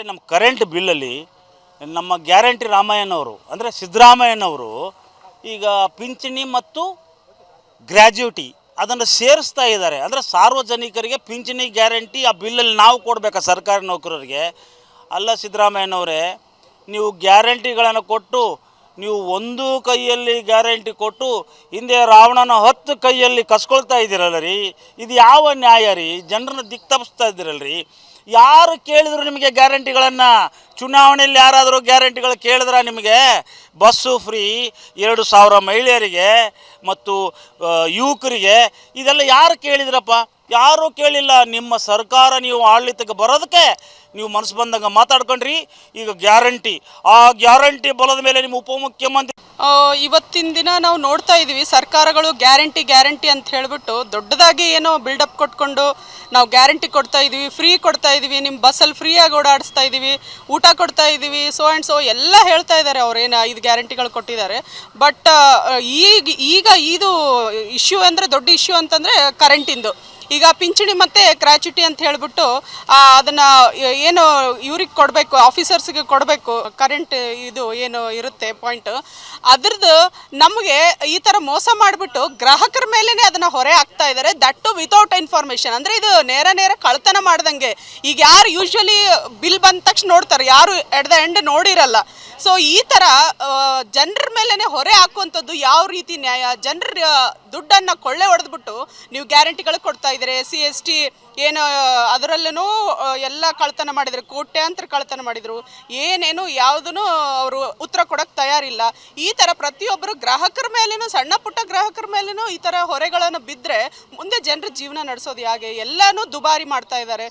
ಅಂದರೆ ನಮ್ಮ ಕರೆಂಟ್ ಬಿಲ್ಲಲ್ಲಿ ನಮ್ಮ ಗ್ಯಾರಂಟಿ ರಾಮಯ್ಯನವರು, ಅಂದರೆ ಸಿದ್ದರಾಮಯ್ಯನವರು ಈಗ ಪಿಂಚಣಿ ಮತ್ತು ಗ್ರ್ಯಾಜ್ಯುಟಿ ಅದನ್ನು ಸೇರಿಸ್ತಾ ಇದ್ದಾರೆ. ಅಂದರೆ ಸಾರ್ವಜನಿಕರಿಗೆ ಪಿಂಚಣಿ ಗ್ಯಾರಂಟಿ ಆ ಬಿಲ್ಲಲ್ಲಿ ನಾವು ಕೊಡಬೇಕಾ? ಸರ್ಕಾರಿ ನೌಕರರಿಗೆ. ಅಲ್ಲ ಸಿದ್ದರಾಮಯ್ಯನವರೇ, ನೀವು ಗ್ಯಾರಂಟಿಗಳನ್ನು ಕೊಟ್ಟು ನೀವು ಒಂದು ಕೈಯಲ್ಲಿ ಗ್ಯಾರಂಟಿ ಕೊಟ್ಟು ಹಿಂದೆ ರಾವಣನ ಹತ್ತು ಕೈಯಲ್ಲಿ ಕಸ್ಕೊಳ್ತಾ ಇದ್ದೀರಲ್ಲ ರೀ ಇದು ಯಾವ ನ್ಯಾಯ ರೀ? ಜನರನ್ನ ದಿಕ್ಕ ತಪ್ಪಿಸ್ತಾ ಇದ್ದೀರಲ್ಲ ರೀ ಯಾರು ಕೇಳಿದ್ರು ನಿಮಗೆ ಗ್ಯಾರಂಟಿಗಳನ್ನು? ಚುನಾವಣೆಯಲ್ಲಿ ಯಾರಾದರೂ ಗ್ಯಾರಂಟಿಗಳು ಕೇಳಿದ್ರ ನಿಮಗೆ? ಬಸ್ಸು ಫ್ರೀ, ಎರಡು ಸಾವಿರ ಮಹಿಳೆಯರಿಗೆ ಮತ್ತು ಯುವಕರಿಗೆ. ಇದೆಲ್ಲ ಯಾರು ಕೇಳಿದ್ರಪ್ಪ? ಯಾರೂ ಕೇಳಿಲ್ಲ. ನಿಮ್ಮ ಸರ್ಕಾರ ನೀವು ಆಡಳಿತಕ್ಕೆ ಬರೋದಕ್ಕೆ ನೀವು ಮನಸ್ಸು ಬಂದಂಗೆ ಮಾತಾಡ್ಕೊಂಡ್ರಿ. ಈಗ ಗ್ಯಾರಂಟಿ. ಆ ಗ್ಯಾರಂಟಿ ಬಲದ ಮೇಲೆ ನಿಮ್ಮ ಉಪಮುಖ್ಯಮಂತ್ರಿ ಇವತ್ತಿನ ದಿನ ನಾವು ನೋಡ್ತಾ ಇದ್ದೀವಿ ಸರ್ಕಾರಗಳು ಗ್ಯಾರಂಟಿ ಗ್ಯಾರಂಟಿ ಅಂತ ಹೇಳಿಬಿಟ್ಟು ದೊಡ್ಡದಾಗಿ ಏನೋ ಬಿಲ್ಡಪ್ ಕೊಟ್ಕೊಂಡು ನಾವು ಗ್ಯಾರಂಟಿ ಕೊಡ್ತಾ ಇದ್ದೀವಿ ಫ್ರೀ ಕೊಡ್ತಾ ಇದ್ದೀವಿ ನಿಮ್ಮ ಬಸ್ಸಲ್ಲಿ ಫ್ರೀಯಾಗಿ ಓಡಾಡಿಸ್ತಾ ಇದ್ದೀವಿ ಊಟ ಕೊಡ್ತಾ ಇದ್ದೀವಿ ಸೊ ಆ್ಯಂಡ್ ಸೊ ಎಲ್ಲ ಹೇಳ್ತಾ ಇದ್ದಾರೆ ಅವ್ರೇನು ಐದು ಗ್ಯಾರಂಟಿಗಳು ಕೊಟ್ಟಿದ್ದಾರೆ. ಬಟ್ ಈಗ ಈಗ ಇದು ಇಶ್ಯೂ ಅಂದರೆ ದೊಡ್ಡ ಇಶ್ಯೂ ಅಂತಂದರೆ ಕರೆಂಟಿಂದು ಈಗ ಪಿಂಚಣಿ ಮತ್ತು ಕ್ರಾಚುಟಿ ಅಂತ ಹೇಳಿಬಿಟ್ಟು ಅದನ್ನು ಏನು ಇವ್ರಿಗೆ ಕೊಡಬೇಕು ಆಫೀಸರ್ಸ್ಗೆ ಕೊಡಬೇಕು ಕರೆಂಟ್ ಇದು ಏನು ಇರುತ್ತೆ ಪಾಯಿಂಟ್ ಅದ್ರದ್ದು ನಮಗೆ ಈ ಥರ ಮೋಸ ಮಾಡಿಬಿಟ್ಟು ಗ್ರಾಹಕರ ಮೇಲೇ ಅದನ್ನ ಹೊರೆ ಹಾಕ್ತಾ ಇದ್ದಾರೆ ದಟ್ಟು ವಿತೌಟ್ ಇನ್ಫಾರ್ಮೇಷನ್ ಅಂದರೆ ಇದು ನೇರ ನೇರ ಕಳ್ತನ ಮಾಡ್ದಂಗೆ. ಈಗ ಯಾರು ಯೂಶ್ವಲಿ ಬಿಲ್ ಬಂದ ತಕ್ಷಣ ನೋಡ್ತಾರೆ, ಯಾರು ಎಟ್ ದ ಎಂಡ್ ನೋಡಿರಲ್ಲ. ಸೊ ಈ ಥರ ಜನರ ಮೇಲೇ ಹೊರೆ ಹಾಕುವಂಥದ್ದು ಯಾವ ರೀತಿ ನ್ಯಾಯ? ಜನರ ದುಡ್ಡನ್ನು ಕೊಳ್ಳೆ ಹೊಡೆದ್ಬಿಟ್ಟು ನೀವು ಗ್ಯಾರಂಟಿಗಳು ಕೊಡ್ತಾ ಇದ್ದಾರೆ ಸಿ ಎಸ್ ಟಿ ಏನು ಅದರಲ್ಲೂ ಎಲ್ಲ ಕಳ್ತನ ಮಾಡಿದರು, ಕೋಟ್ಯಾಂತರ ಕಳ್ತನ ಮಾಡಿದರು. ಏನೇನು ಯಾವುದೂ ಅವರು ಉತ್ತರ ಕೊಡೋಕ್ಕೆ ತಯಾರಿಲ್ಲ. ಈ ಥರ ಪ್ರತಿಯೊಬ್ಬರು ಗ್ರಾಹಕರ ಮೇಲೇನು, ಸಣ್ಣ ಪುಟ್ಟ ಗ್ರಾಹಕರ ಮೇಲೇನು ಈ ಥರ ಹೊರೆಗಳನ್ನು ಬಿದ್ದರೆ ಮುಂದೆ ಜನರ ಜೀವನ ನಡೆಸೋದು ಹೇಗೆ ಎಲ್ಲನೂ ದುಬಾರಿ ಮಾಡ್ತಾ ಇದ್ದಾರೆ.